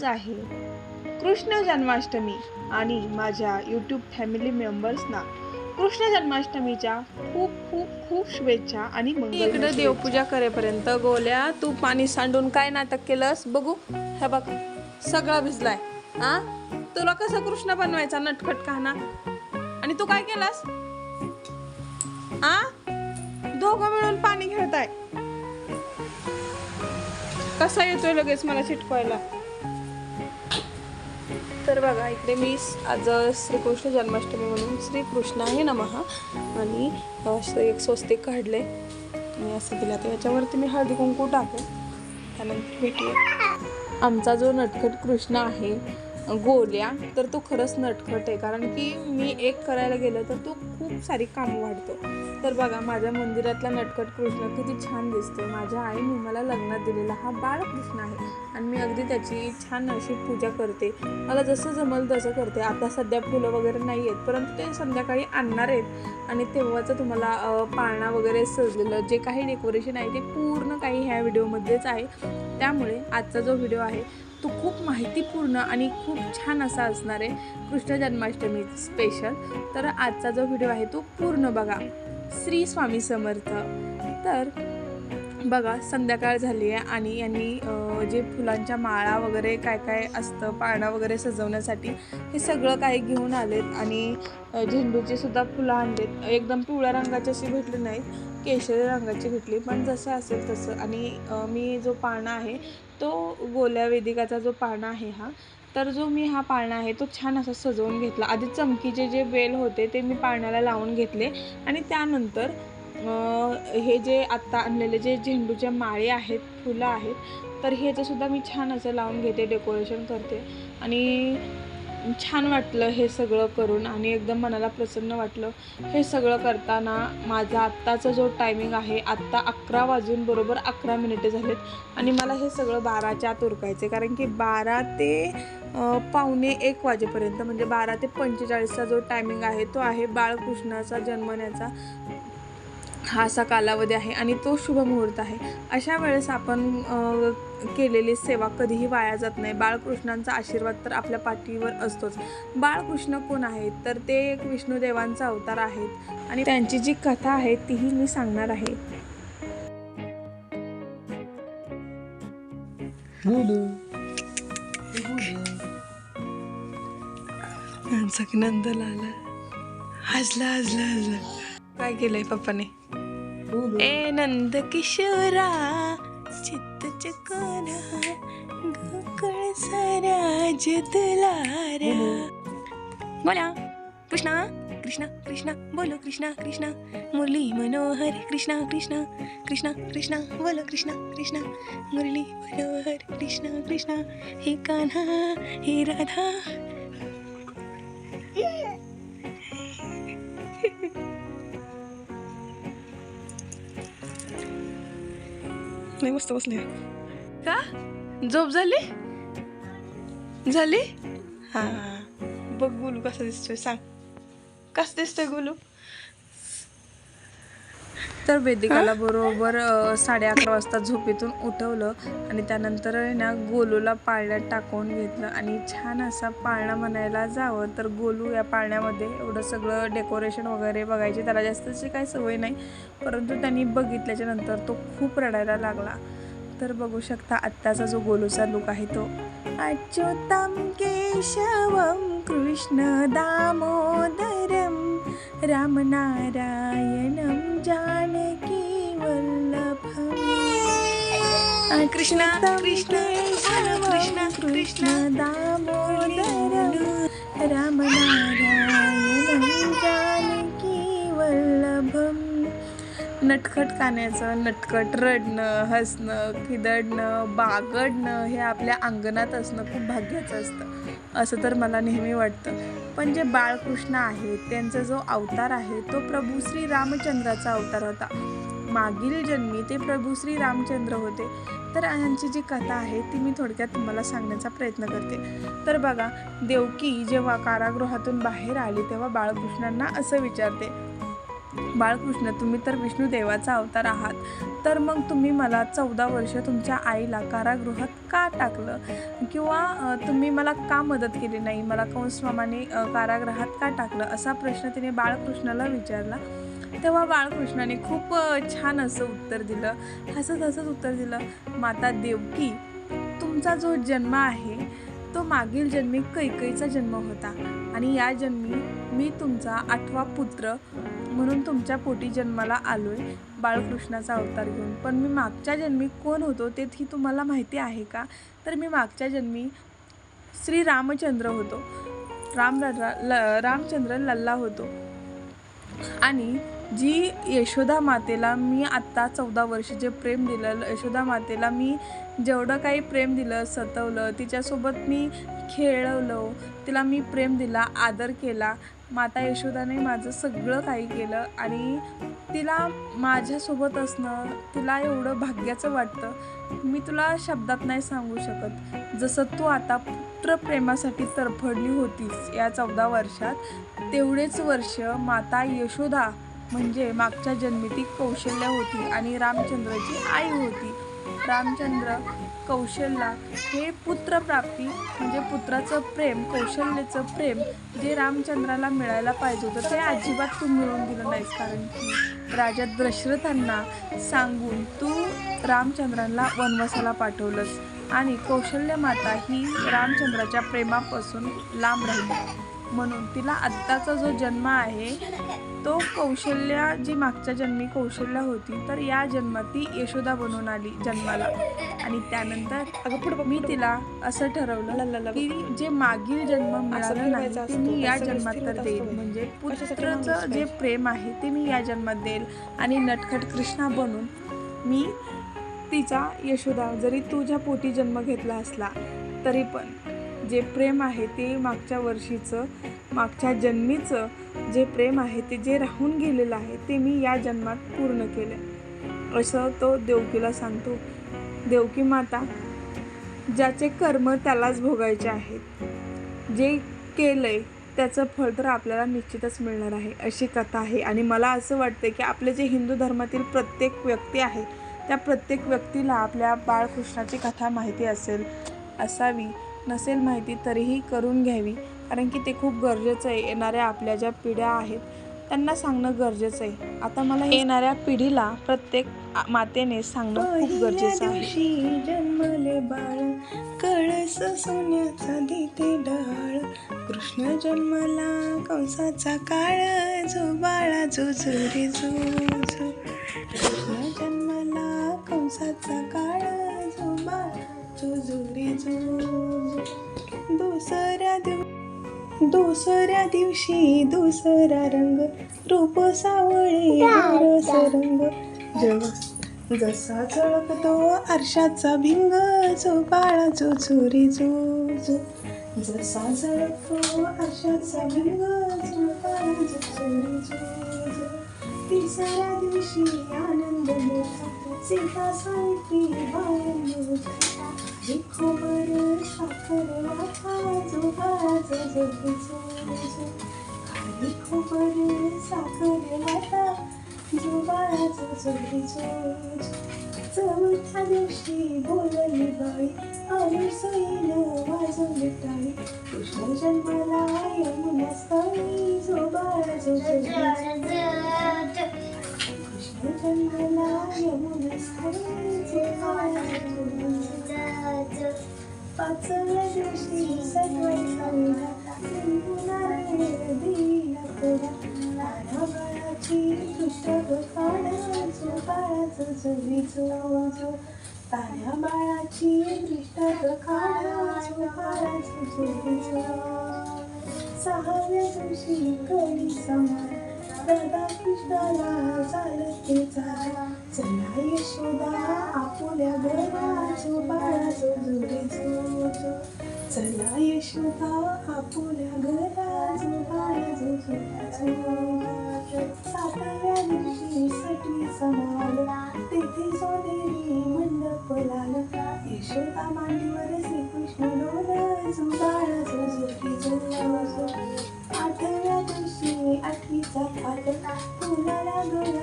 आज आहे. कृष्ण जन्माष्टमी आणि माझ्या यूट्यूब फॅमिली मेंबर्सना कृष्ण जन्माष्टमीच्या खूप खूप खूप शुभेच्छा आणि मंगल इकडे देवपूजा करेपर्यंत गोल्या तू पाणी सांडून काय नाटक केलंस? बघू. हे बघ सगळा भिजलाय. हा तुला कसा कृष्ण बनवायचा नटखट काना आणि तू काय केलास? आ? दोघं मिळून पाणी खेळताय कसा येतोय लगेच मला चिटकवायला? तर बघा इकडे मी आज श्रीकृष्ण जन्माष्टमी म्हणून श्रीकृष्ण आहे नमहा आणि असं एक स्वस्तिक काढले आणि असं दिलं. तर याच्यावरती मी हळदी कुंकू टाकेन त्यानंतर भेटूया. आमचा जो नटखट कृष्ण आहे गोल्या तर तो खरंच नटखट आहे. कारण की मी एक करायला गेलं तर तो खूप सारी कामं वाढतो. तर बघा माझ्या मंदिरातला नटखट कृष्ण किती छान दिसतो माझ्या आईने मला लग्नात दिलेला हा बाळकृष्ण आहे. आणि मी अगदी त्याची छान अशी पूजा करते. मला जसं जमल तसं करते. आता सध्या फुलं वगैरे नाही आहेत परंतु ते संध्याकाळी आणणार आहेत. आणि तेव्हाचं तुम्हाला पाळणा वगैरे सजलेलं जे काही डेकोरेशन आहे ते पूर्ण काही ह्या व्हिडिओमध्येच आहे. त्यामुळे आजचा जो व्हिडिओ आहे तो खूप माहितीपूर्ण आणि खूप छान असा असणार आहे कृष्ण जन्माष्टमी स्पेशल तर आजचा जो व्हिडिओ आहे तो पूर्ण बघा. श्री स्वामी समर्थ. तर बघा संध्याकाळ झाली आहे आणि यांनी जे फुलांच्या माळा वगैरे काय काय असतं पाळणा वगैरे सजवण्यासाठी हे सगळं काही घेऊन आलेत आणि झेंडूचे सुद्धा फुलं आणलेत. एकदम पिवळ्या रंगाची अशी भेटली नाहीत. केशरी रंगाची भेटली पण जसं असेल तसं. आणि मी जो पाळणा आहे तो गोल्या वेदिकाचा जो पाळणा आहे हा तर जो मी हा पाळणा आहे तो छान असा सजवून घेतला. आधी चमकीचे जे वेल होते ते मी पाळण्याला लावून घेतले. आणि त्यानंतर हे जे आत्ता आणलेले जे झेंडूचे माळे आहेत फुलं आहेत तर ह्याचंसुद्धा मी छान असं लावून घेते डेकोरेशन करते. आणि छान वाटलं हे सगळं करून आणि एकदम मनाला प्रसन्न वाटलं. हे सगळं करताना माझा आत्ताचा जो टायमिंग आहे आत्ता अकरा वाजून बरोबर अकरा मिनिटे झालेत आणि मला हे सगळं बाराच्या आत उरकायचं कारण की बारा ते पावणे एक वाजेपर्यंत म्हणजे बारा ते पंचेचाळीसचा जो टायमिंग आहे तो आहे बाळकृष्णाचा जन्मण्याचा. हा असा कालावधी आहे आणि तो शुभ मुहूर्त आहे. अशा वेळेस आपण केलेली सेवा कधीही वाया जात नाही. बाळकृष्णांचा आशीर्वाद तर आपल्या पाठीवर असतोच. बाळकृष्ण कोण आहेत? तर ते एक विष्णुदेवांचा अवतार आहेत. आणि त्यांची जी कथा आहे तीही मी सांगणार आहे. नंदला आला हसला हसला हसला काय केलंय पप्पाने? ए नंद किशोरा चित्त चकोरा गोकळ सराज दुलारा. बोला कृष्णा कृष्णा कृष्णा बोलो कृष्णा कृष्णा. मुरली मनोहर कृष्णा कृष्णा कृष्णा कृष्णा बोलो कृष्णा कृष्णा. मुरली मनोहर कृष्णा कृष्णा. हे कान्हा हे राधा नाही मस्त बसले. का? झोप झाली? झाली? हा. बघ गोलू कसा दिसतोय सांग. कसं दिसतोय गोलू? तर वेदिकाला बरोबर साडे अकरा वाजता झोपेतून उठवलं आणि त्यानंतर आहे ना गोलूला पाळण्यात टाकून घेतलं. आणि छान असा पाळणा म्हणायला जावं तर गोलू या पाळण्यामध्ये एवढं सगळं डेकोरेशन वगैरे बघायचे त्याला जास्तची काही सवय नाही. परंतु त्यांनी बघितल्याच्या नंतर तो खूप रडायला लागला. तर बघू शकता आत्ताचा जो गोलूचा लुक आहे तो. अच्युतम केशवम कृष्ण दामोदरम रामनारायणं जानकी वल्लभम्। कृष्ण कृष्ण कृष्ण कृष्ण। दामोदरं रामनारायणं जानकी वल्लभम्। नटखट काण्याचं नटखट रडणं हसणं खिदडणं बागडणं हे आपल्या अंगणात असणं खूप भाग्याचं असतं. असं तर मला नेहमी वाटतं. पण जे बाळकृष्ण आहे त्यांचा जो अवतार आहे तो प्रभू श्री रामचंद्राचा अवतार होता. मागील जन्मी ते प्रभू श्री रामचंद्र होते. तर यांची जी कथा आहे ती मी थोडक्यात तुम्हाला सांगण्याचा प्रयत्न करते. तर बघा देवकी जेव्हा कारागृहातून बाहेर आली तेव्हा बाळकृष्णांना असं विचारते बाळकृष्ण तुम्ही तर विष्णुदेवाचा अवतार आहात. तर मग तुम्ही मला चौदा वर्ष तुमच्या आईला कारागृहात का टाकलं? किंवा तुम्ही मला का मदत केली नाही? मला कंसमामाने कारागृहात का टाकलं? असा प्रश्न तिने बाळकृष्णाला विचारला. तेव्हा बाळकृष्णाने खूप छान असं उत्तर दिलं. हसत हसत उत्तर दिलं माता देवकी तुमचा जो जन्म आहे तो मागील जन्मी कैकईचा जन्म होता. आणि या जन्मी मी तुमचा आठवा पुत्र म्हणून तुमच्या पोटी जन्माला आलो आहे बाळकृष्णाचा अवतार घेऊन. पण मी मागच्या जन्मी कोण होतो ते ती तुम्हाला माहिती आहे का? तर मी मागच्या जन्मी श्री रामचंद्र होतो. राम लल्ला ल रामचंद्र लल्ला होतो. आणि जी यशोदा मातेला मी आत्ता चौदा वर्ष जे प्रेम दिलं यशोदा मातेला मी जेवढं काही प्रेम दिलं सतवलं तिच्यासोबत मी खेळवलं तिला मी प्रेम दिला आदर केला माता यशोदाने माझं सगळं काही केलं आणि तिला माझ्यासोबत असणं तिला एवढं भाग्याचं वाटतं. मी तुला शब्दात नाही सांगू शकत. जसं तू आता पुत्रप्रेमासाठी तरफडली होतीस या चौदा वर्षात तेवढेच वर्ष माता यशोदा म्हणजे मागच्या जन्मी ती कौशल्य होती आणि रामचंद्राची आई होती. रामचंद्र कौशलला हे पुत्रप्राप्ती म्हणजे पुत्राचं प्रेम कौशल्याचं प्रेम जे रामचंद्राला मिळायला पाहिजे होतं ते अजिबात तू मिळवून दिलं नाहीस. कारण की राजा दशरथांना सांगून तू रामचंद्रांना वनवासाला पाठवलंस. आणि कौशल्य माता ही रामचंद्राच्या प्रेमापासून लांब राहिली. म्हणून तिला आत्ताचा जो जन्म आहे तो कौशल्या जी मागच्या जन्मी कौशल्या होती तर या जन्मात ती यशोदा बनून आली जन्माला. आणि त्यानंतर अगं पुढं मी तिला असं ठरवलं की जे मागील जन्म मिळालं नाही ते मी या जन्मात तर देईल. म्हणजे पुत्राचं जे प्रेम आहे ते मी या जन्मात देईल. आणि नटखट कृष्णा बनून मी तिचा यशोदा जरी तुझ्या पोटी जन्म घेतला असला तरी पण जे प्रेम आहे ते मागच्या वर्षीचं मागच्या जन्मीचं जे प्रेम आहे ते जे राहून गेलेलं आहे ते मी या जन्मात पूर्ण केलं. असं तो देवकीला सांगतो देवकी माता ज्याचे कर्म त्यालाच भोगायचे आहेत. जे केलंय त्याचं फळ तर आपल्याला निश्चितच मिळणार आहे अशी कथा आहे. आणि मला असं वाटतं की आपले जे हिंदू धर्मातील प्रत्येक व्यक्ती आहे त्या प्रत्येक व्यक्तीला आपल्या बाळकृष्णाची कथा माहिती असेल असावी. नसेल माहिती तरीही करून घ्यावी. कारण की ते खूप गरजेचं आहे. येणाऱ्या आपल्या ज्या पिढ्या आहेत त्यांना सांगणं गरजेचं आहे. आता मला येणाऱ्या पिढीला प्रत्येक मातेने सांगणं खूप गरजेचं आहे. जन्मले बाळ कळस सोन्याचा देते डहाळ कृष्ण जन्मला कंसाचा काळ जो बाळा जो जो रे जो जो. कृष्ण जन्मला कंसाचा काळ बाळा जो दुसऱ्या दिव दुसऱ्या दिवशी दुसरा रंग रूप सावळे रस रंग. जग जसा झळकतो आरशाचा भिंग जो बाळा जो चोरी जो जो. जसा झळकतो आरशाचा भिंग जो बाळा जो चोरी जो जो. तिसऱ्या दिवशी आनंद मोठा सीता सांगती बाळ चौथा दिवशी बोलली बाई आम्ही सोयीनं वाजून टाळी कृष्ण जन्मला यमुना स्थायी जो बाळा जो जो जो कृष्ण जन्माला यमुना कृष्णाला झालं ते झाला चला यशोदा आपुल्या घरा जो बाळा जो चला यशोदा आपुल्या घरा जो बाळा जो जोडे दिवशी सटवी समाला तेथे सोनेरी मंडप लाला यशोदा मांडीवर श्रीकृष्ण थाट फुलाला गळली की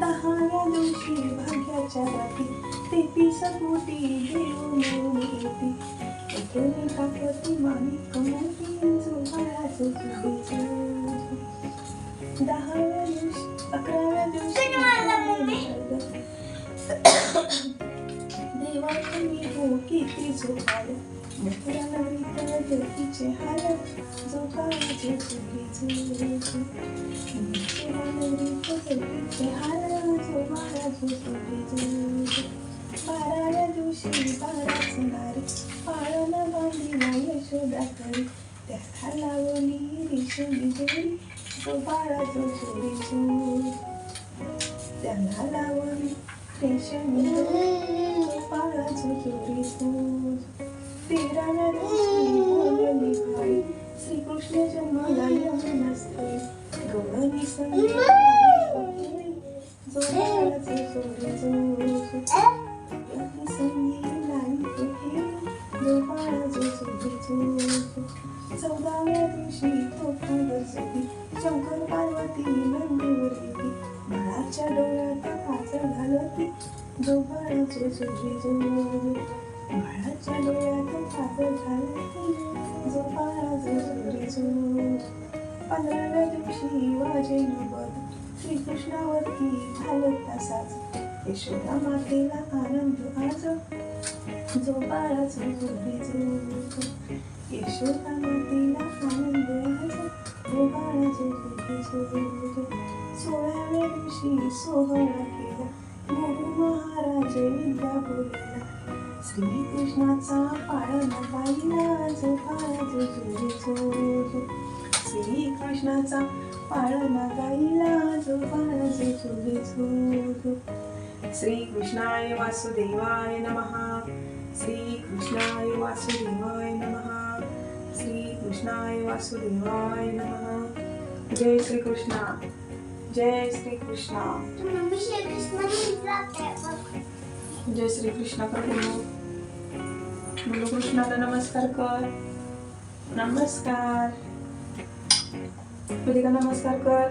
दहाव्या दिवशी भाग्याच्या राती ते कोटी घेऊन येती एकेने टाकती दहाव्या दिवशी अकराव्या दिवशी देवाची तुम्ही हो किती झोपाल मथुरा नगरीत देवीचे हाल जो काळाचे चुकीचे मथुरा नगरीत देवीचे हाल जो बाळाचे चुकीचे बाराव्या दिवशी बाराच नारी पाळणा बांधीला यशोदा करी त्याला लावली रेशमी जोडी जो बाळाचो चोरी चोरी त्यांना लावली रेशमी जोडी जो बाळाचो चोरी चोरी तेराव्या दिवशी बोलली भाई श्रीकृष्ण जन्माला यमुनास्थळी गवळणी संगी श्रीकृष्णावरती घालत तसाच यशोदा मातेला आनंद आज. जो बाळाचो यशोदा मातेला आनंद आज. जो बाळाचो सोळाव्या दिवशी सोहळा केला. गुरु महाराज विद्या बोलला. श्रीकृष्णाचा पाळणा पाहिला. जो बाळाचो श्रीकृष्णाचा पाळणा गाईला जो बाळाचो चोरी चोरी श्रीकृष्णाय वासुदेवाय नमः. श्रीकृष्णाय वासुदेवाय नमः. श्रीकृष्णाय वासुदेवाय नमः. जय श्रीकृष्ण. जय श्रीकृष्ण. जय श्रीकृष्ण कर बोलो कृष्णाला नमस्कार कर. नमस्कार. वेदिका नमस्कार कर.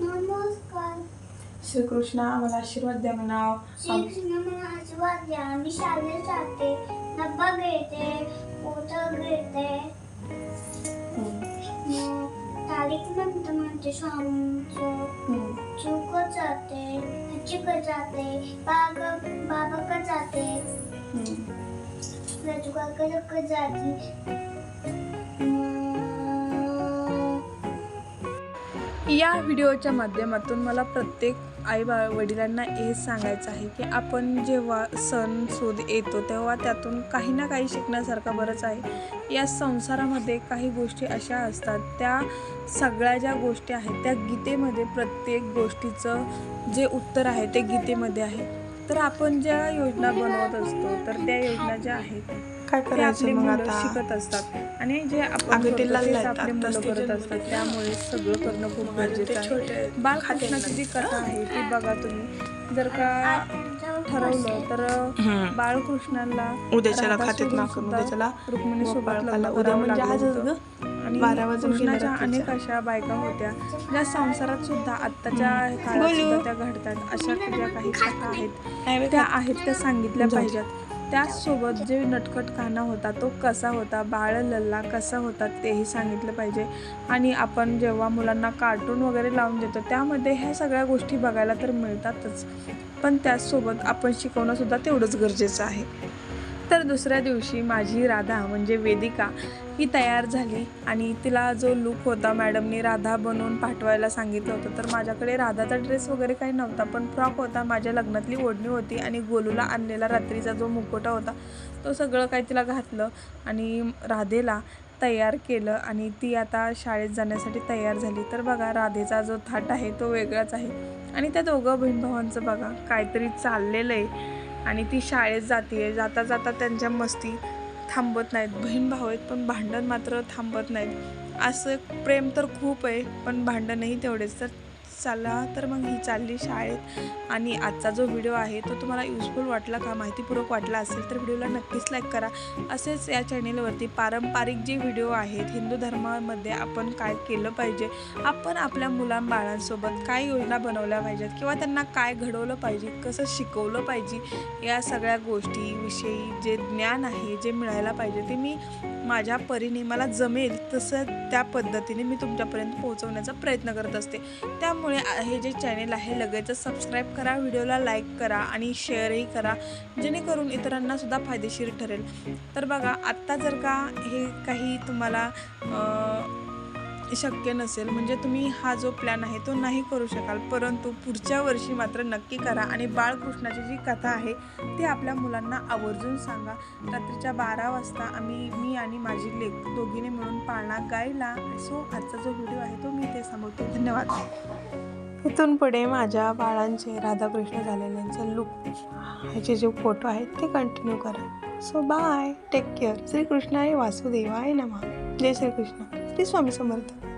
नमस्कार. श्रीकृष्ण आम्हाला आशीर्वाद द्या म्हणाव. श्रीकृष्ण मला आशीर्वाद द्या. मी शाळेत जाते. डब्बा घेते पोतं घेते. तारीख नंतर म्हणते स्वामींचं चूकत जाते चिकत जाते बाग बाबाकडे जाते. जाते. या व्हिडिओच्या माध्यमातून मला प्रत्येक आई बा वडिलांना हे सांगायचं आहे की आपण जेव्हा सण सूद येतो तेव्हा त्यातून काही ना काही शिकण्यासारखं बरंच आहे. या संसारामध्ये काही गोष्टी अशा असतात त्या सगळ्या ज्या गोष्टी आहेत त्या गीतेमध्ये प्रत्येक गोष्टीचं जे उत्तर आहे ते गीतेमध्ये आहे. तर आपण ज्या योजना बनवत असतो तर त्या योजना ज्या आहेत काय करायचं मग आता शिकत असतात आणि जे करतो. असतात त्यामुळे सगळं करणं खूप माझे गरजेचं आहे. बाळकृष्णाची जी कथा आहे ती बघा तुम्ही जर का ठरवलं तर. बाळकृष्णाला उद्याच्याला राधा खात्यात सोडून नाक सुद्धा उद्याच्याला रुक्मिणी सोबत उद्या म्हणजे आजच. ग. आणि बारा कृष्णाच्या. अनेक अशा बायका होत्या ज्या संसारात सुद्धा आत्ताच्या काळात. सुद्धा त्या घडतात अशा ज्या काही कथा आहेत त्या? आहेत त्या सांगितल्या. पाहिजेत त्याचसोबत जे नटखट काना होता तो कसा होता बाळ लल्ला कसा होता तेही सांगितलं पाहिजे. आणि आपण जेव्हा मुलांना कार्टून वगैरे लावून देतो त्यामध्ये ह्या सगळ्या गोष्टी बघायला तर मिळतातच. पण त्याचसोबत आपण शिकवणंसुद्धा तेवढंच गरजेचं आहे. तर दुसऱ्या दिवशी माझी राधा म्हणजे वेदिका ही तयार झाली आणि तिला जो लुक होता मॅडमनी राधा बनवून पाठवायला सांगितलं होतं. तर माझ्याकडे राधाचा ड्रेस वगैरे काही नव्हता पण फ्रॉक होता माझ्या लग्नातली ओढणी होती आणि गोलूला आणलेला रात्रीचा जो मुकोटा होता तो सगळं काही तिला घातलं आणि राधेला तयार केलं आणि ती आता शाळेत जाण्यासाठी तयार झाली. तर बघा राधेचा जो थाट आहे तो वेगळाच आहे. आणि त्या दोघं बहीण भावांचं बघा काहीतरी चाललेलं आहे. आणि ती शाळेत जाते जाता जाता त्यांच्या मस्ती थांबत नाहीत. बहीण भाऊ आहेत पण भांडण मात्र थांबत नाहीत. असं प्रेम तर खूप आहे पण भांडणही तेवढेच. तर चला तर मग ही चालली शाळेत. आणि आजचा जो व्हिडिओ आहे तो तुम्हाला युजफुल वाटला का माहितीपूर्वक वाटला असेल तर व्हिडिओला नक्कीच लाईक करा. असेच या चॅनेलवरती पारंपरिक जे व्हिडिओ आहेत हिंदू धर्मामध्ये आपण काय केलं पाहिजे आपण आपल्या मुलांबाळांसोबत काय योजना बनवल्या पाहिजेत किंवा त्यांना काय घडवलं पाहिजे कसं शिकवलं पाहिजे या सगळ्या गोष्टीविषयी जे ज्ञान आहे जे मिळायला पाहिजे ते मी माझ्या परीने मला जमेल तसं त्या पद्धतीने मी तुमच्यापर्यंत पोहोचवण्याचा प्रयत्न करत असते. त्यामुळे आ- हे जे चॅनेल आहे लगेचच सबस्क्राईब करा व्हिडिओला लाईक करा आणि शेअरही करा. जेणेकरून इतरांनासुद्धा फायदेशीर ठरेल. तर बघा आत्ता जर का हे काही तुम्हाला शक्य नसेल म्हणजे तुम्ही हा जो प्लॅन आहे तो नाही करू शकाल. परंतु पुढच्या वर्षी मात्र नक्की करा आणि बाळकृष्णाची जी कथा आहे ती आपल्या मुलांना आवर्जून सांगा. रात्रीच्या बारा वाजता आम्ही मी आणि माझी लेख दोघीने मिळून पाळणा गायला. सो आजचा जो व्हिडिओ आहे तो मी ते सांगतो धन्यवाद. इथून पुढे माझ्या बाळांचे राधाकृष्ण झालेल्यांचे लुक ह्याचे जे फोटो आहेत ते कंटिन्यू करा. सो बाय टेक केअर श्रीकृष्णाय वासुदेवाय नमा. जय श्रीकृष्ण. श्री स्वामी समर्थ.